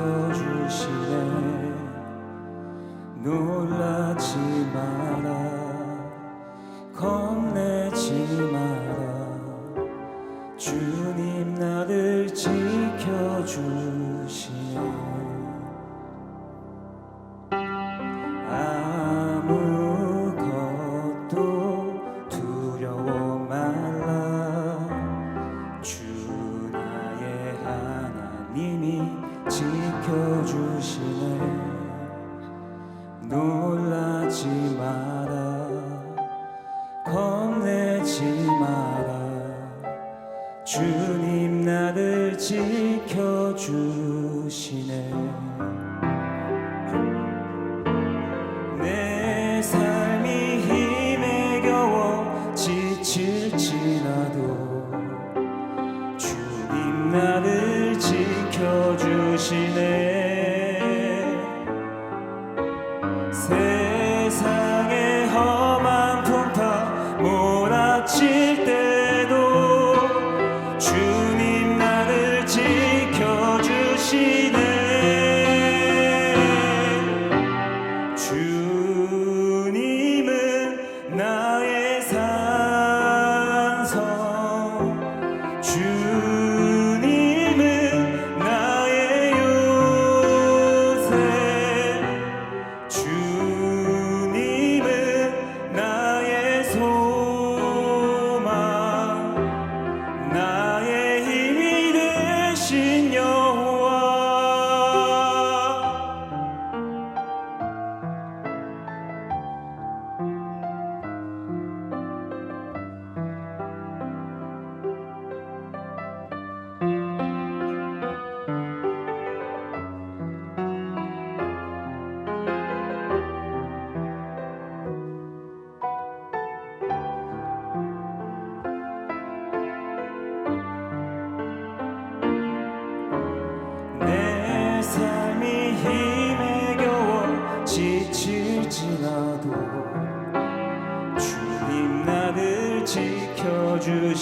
지켜주시네. 놀라지 마라. 겁내지 마라. 주님 나를 지켜주시네. 주나의 하나님이 지켜주시네. 놀라지 마라. 겁내지 마라. 주님 나를 지켜주시네. 내 삶이 힘에 겨워 지칠지라도 세상의 험한 풍파 몰아칠 때도 주 지칠지라도 주님 나를 지켜주시네